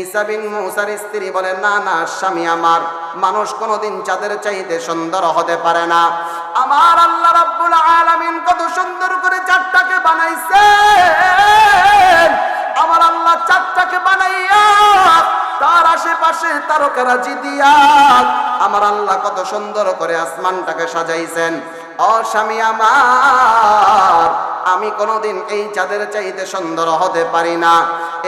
ঈসা মুসার স্ত্রী বলে, না না, স্বামী আমার, মানুষ কোনোদিন চাঁদের চাইতে সুন্দর হতে পারে না। আমার আল্লাহ রাব্বুল আলামিন কত সুন্দর করে চাঁদটাকে বানাইছে আমার আল্লাহ চাঁদটাকে বানাইয়া তার আশেপাশে তারকারাজি দিয়া আমার আল্লাহ কত সুন্দর করে আসমানটাকে সাজাইছেন। ও স্বামী আমার আমি কোনোদিন এই চাঁদের চাইতে সুন্দর হতে পারি না।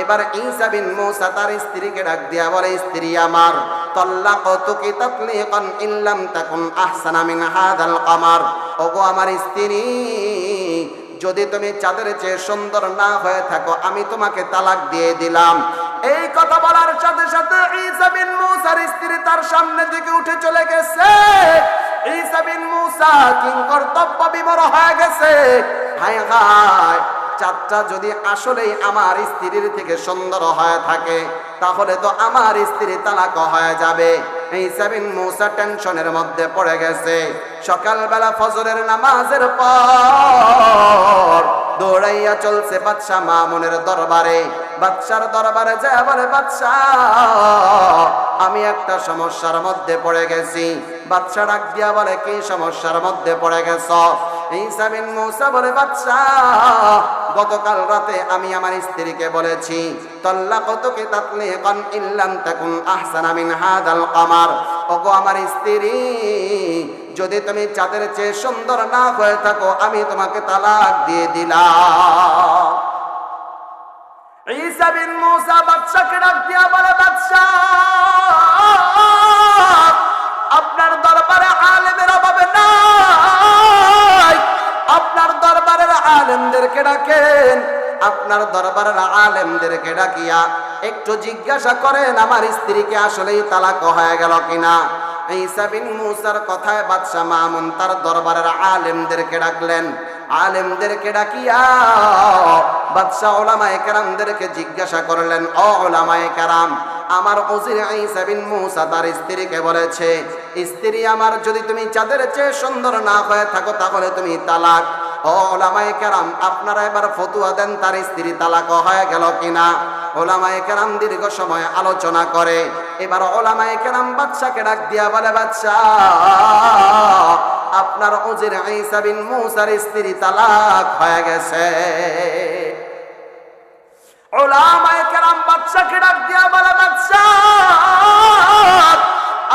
এবার ঈসা বিন মুসা তার স্ত্রীকে ডাক দিয়া বলে, স্ত্রী আমার, তল্লাকতুকি তাতলিকান ইল্লাম তাকুন আহসানা মিন হাদাল কমার। ওগো আমার স্ত্রী, যদি তুমি চাঁদের চেয়ে সুন্দর না হয়ে থাকো, আমি তোমাকে তালাক দিয়ে দিলাম। এই কথা বলার সাথে সাথে ঈসা বিন মুসার স্ত্রী তার সামনে দিকে উঠে চলে গেছে। ঈসা বিন মুসা কিং কর্তব্য বিমর হয়ে গেছে। হায় হায় যদি আসলেই আমার স্ত্রীর থেকে সুন্দর হয়ে থাকে, তাহলে তো আমার স্ত্রী তালাক হয়ে যাবে। এই মুসা টেনশনের মধ্যে পড়ে গেছে। সকালবেলা ফজরের নামাজের পর দৌড়াইয়া চলছে বাদশা মামুনের দরবারে। বাদশার দরবারে যা বলে বাদশা আমি একটা সমস্যার মধ্যে পড়ে গেছি। বাদশা ডাক দিয়া বলে, কি সমস্যার মধ্যে পড়ে গেছ? ঈসা বিন মুসা বলে বাদশা গতকাল রাতে আমি আমার স্ত্রীকে বলেছি তল্লাকতুকি তাতলিকান ইল্লাম তাকুন আহসানা মিন হাদাল কমার? ওগো আমার স্ত্রী, যদি তুমি চাঁদের চেয়ে সুন্দর না হয়ে থাকো, আমি তোমাকে তালাক দিয়ে দিলাম। ঈসা বিন বাদশাকে ডাক দিয়া বলে, বাদশা, আপনার দরবারে আলেমের অভাবে নাই। আপনার দরবারের আলেমদেরকে ডাকেন, আপনার দরবারের আলেমদেরকে ডাকিয়া একটু জিজ্ঞাসা করেন, আমার স্ত্রীকে আসলেই তালাক হয়ে গেল কিনা? ঈসা বিন মুসার কথায় বাদশাহ মামুন তার দরবারের আলেমদেরকে ডাকলেন। আলেমদেরকে ডাকিয়া বাদশাহ ওলামায়ে কেরামদেরকে জিজ্ঞাসা করলেন ও ওলামায়ে কেরাম, আমার ওজির ঈসা বিন মুসা তার স্ত্রীকে বলেছে, স্ত্রী আমার যদি তুমি চাঁদের চেয়ে সুন্দর না হয়ে থাকো তাহলে তুমি তালাক। ও ওলামায়ে কেরাম, আপনারা এবার ফতুয়া দেন, তার স্ত্রী তালাক হয়ে গেল কিনা? ওলামায়ে কেরাম দীর্ঘ সময় আলোচনা করে, এবার ওলামায়ে কেরাম বাদশাকে ডাক দিয়া বলে বাদশা আপনার ওজির ঈসা বিন মুসার স্ত্রী তালাক হয়ে গেছে। ওলামায়ে কেরাম বাদশাকে ডাক দিয়া বলে বাদশা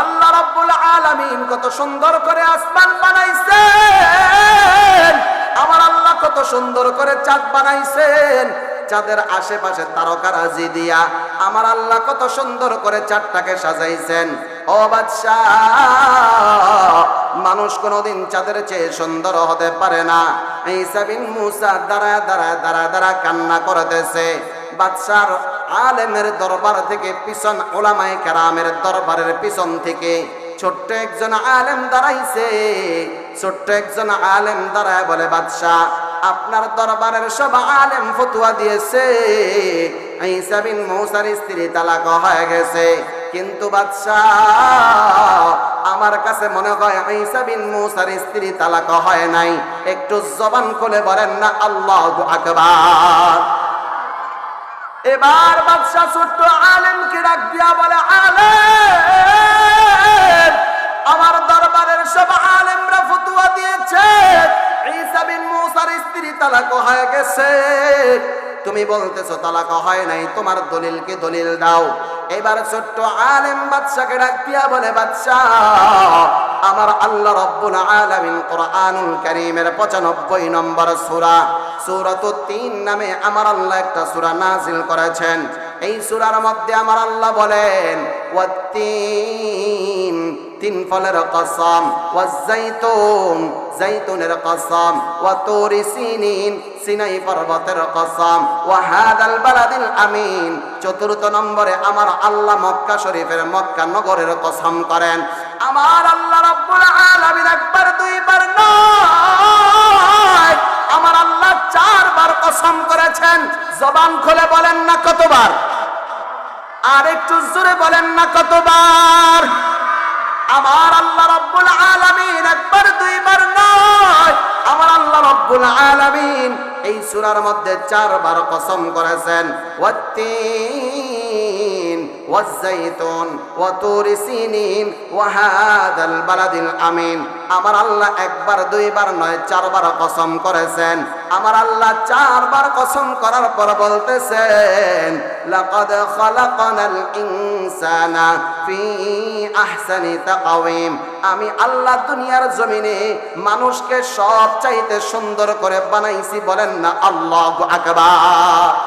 আল্লাহ রাব্বুল আলামিন কত সুন্দর করে আসমান বানাইছেন। আমার আল্লাহ কত সুন্দর করে চাঁদ বানাইছেন। চাঁদের আশেপাশে তারকারাজি দিয়া আমার আল্লাহ কত সুন্দর করে চাঁদটাকে সাজাইছেন। ও বাদশাহ, মানুষ কোনোদিন চাঁদের চেয়ে সুন্দর হতে পারে না। ঈসা বিন মুসা দাঁড়ায় দাঁড়ায় দাঁড়ায় দাঁড়ায় কান্না করতেছে। বাদশার আলেমের দরবার থেকে পিছন ওলামায়ে কেরামের দরবারের পিছন থেকে ছোট্ট একজন আলেম দাঁড়াইছে। ছোট্ট একজন আলেম দাঁড়ায় বলে, বাদশাহ, আপনার দরবারের সব আলেম ফতুয়া দিয়েছে। ঈসা বিন মৌসার স্ত্রী তালাক হয়ে গেছে। কিন্তু বাদশাহ, আমার কাছে মনে হয় ঈসা বিন মৌসার স্ত্রী তালাক হয় নাই। একটু জবান খুলে বলেন না, আল্লাহু আকবার। এবার বাদশাহ ছোট্ট আলেমকে ডাক দিয়া বলে, আলেম, আমার দরবারের সব আলেমরা ফতুয়া দিয়েছে। ঈসা স্ত্রী গেছে। তুমি বলতেছো হয় নাই, তোমার দলিল দাও। এবার দিয়া বলে আমার আল্লাহ রব্বুল আলামিন কোরআনুল কারীমের 95 নম্বর সূরা নামে আমার আল্লাহ একটা সূরা নাজিল করেছেন। এই সূরার মধ্যে আমার আল্লাহ বলেন তিন ফলের কসম কসম সিনিন সিনাই পর্বতের কসম বালাদিল আমিন। চতুর্থ নম্বরে আমার আল্লাহ মক্কা শরীফের মক্কা নগরের কসম করেন। আমার আল্লাহ রাব্বুল আলামিন একবার দুইবার জবান খোলে বলেন না কতবার? আর একটু জোরে বলেন না কতবার? আমার আল্লাহ রব্বুল আলামিন একবার, দুইবার নয়। আমার আল্লাহ রব্বুল আলামিন এই সূরার মধ্যে চারবার কসম করেছেন, ওয়াত্তিন ওয়াজ জাইতুন ওয়া তুরি ওয়া হাদাল বালাদিল আমিন। আমার আল্লাহ একবার, দুইবার নয়, চারবার কসম করেছেন। আমার আল্লাহ চারবার কসম করার পর বলতেছেন, লাকাদ খালাকানাল ইনসানা ফি আহসানি তাকওয়িম। আমি আল্লাহ দুনিয়ার জমিনে মানুষকে সব চাইতে সুন্দর করে বানাইছি, বলেন না, আল্লাহু আকবার।